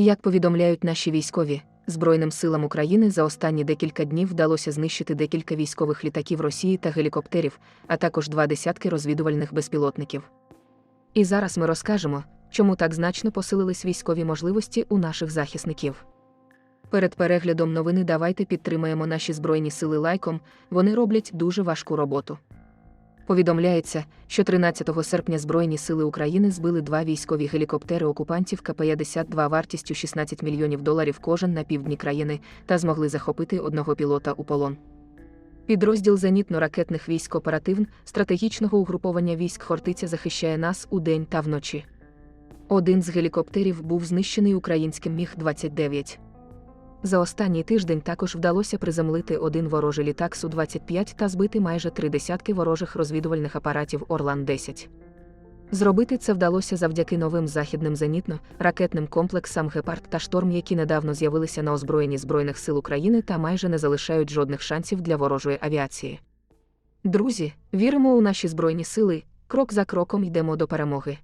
Як повідомляють наші військові, Збройним силам України за останні декілька днів вдалося знищити декілька військових літаків Росії та гелікоптерів, а також два десятки розвідувальних безпілотників. І зараз ми розкажемо, чому так значно посилились військові можливості у наших захисників. Перед переглядом новини давайте підтримаємо наші збройні сили лайком, вони роблять дуже важку роботу. Повідомляється, що 13 серпня Збройні сили України збили два військові гелікоптери окупантів КП-52 вартістю 16 мільйонів доларів кожен на півдні країни та змогли захопити одного пілота у полон. Підрозділ зенітно-ракетних військ оперативн стратегічного угруповання військ Хортиця захищає нас удень та вночі. Один з гелікоптерів був знищений українським Міг-29. За останній тиждень також вдалося приземлити один ворожий літак Су-25 та збити майже три десятки ворожих розвідувальних апаратів Орлан-10. Зробити це вдалося завдяки новим західним зенітно-ракетним комплексам Гепард та Шторм, які недавно з'явилися на озброєнні Збройних сил України та майже не залишають жодних шансів для ворожої авіації. Друзі, віримо у наші збройні сили, крок за кроком йдемо до перемоги.